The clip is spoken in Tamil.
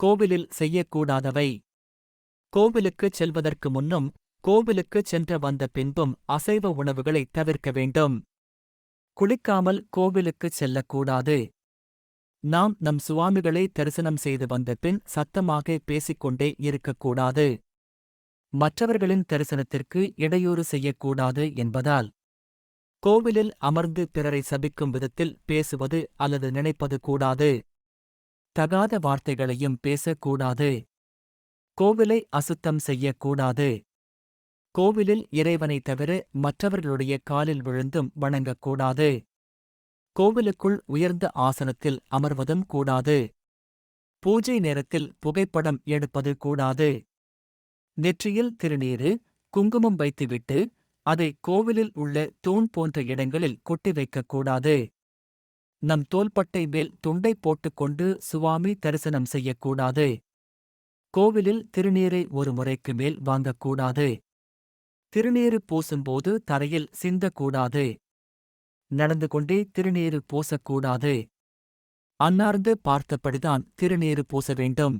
கோவிலில் செய்யக்கூடாதவை. கோவிலுக்குச் செல்வதற்கு முன்னும் கோவிலுக்குச் சென்ற வந்த பின்பும் அசைவ உணவுகளை தவிர்க்க வேண்டும். குளிக்காமல் கோவிலுக்குச் செல்லக்கூடாது. நாம் நம் சுவாமிகளை தரிசனம் செய்து வந்த பின் சத்தமாக பேசிக்கொண்டே இருக்கக்கூடாது. மற்றவர்களின் தரிசனத்திற்கு இடையூறு செய்யக்கூடாது என்பதால். கோவிலில் அமர்ந்து பிறரை சபிக்கும் விதத்தில் பேசுவது அல்லது நினைப்பது கூடாது. தகாத வார்த்தைகளையும் பேசக்கூடாது. கோவிலை அசுத்தம் செய்யக்கூடாது. கோவிலில் இறைவனை தவிர மற்றவர்களுடைய காலில் விழுந்தும் வணங்கக்கூடாது. கோவிலுக்குள் உயர்ந்த ஆசனத்தில் அமர்வதும் கூடாது. பூஜை நேரத்தில் புகைப்படம் எடுப்பது கூடாது. நெற்றியில் திருநீரு குங்குமம் வைத்துவிட்டு அதை கோவிலில் உள்ள தூண் போன்ற இடங்களில் கொட்டி வைக்கக்கூடாது. நம் தோள்பட்டை மேல் துண்டை போட்டுக்கொண்டு சுவாமி தரிசனம் செய்யக்கூடாது. கோவிலில் திருநீரை ஒரு முறைக்கு மேல் வாங்கக்கூடாது. திருநீரு பூசும்போது தரையில் சிந்தக்கூடாது. நடந்து கொண்டே திருநீரு பூசக்கூடாது. அன்னார்ந்து பார்த்தபடிதான் திருநீரு பூச வேண்டும்.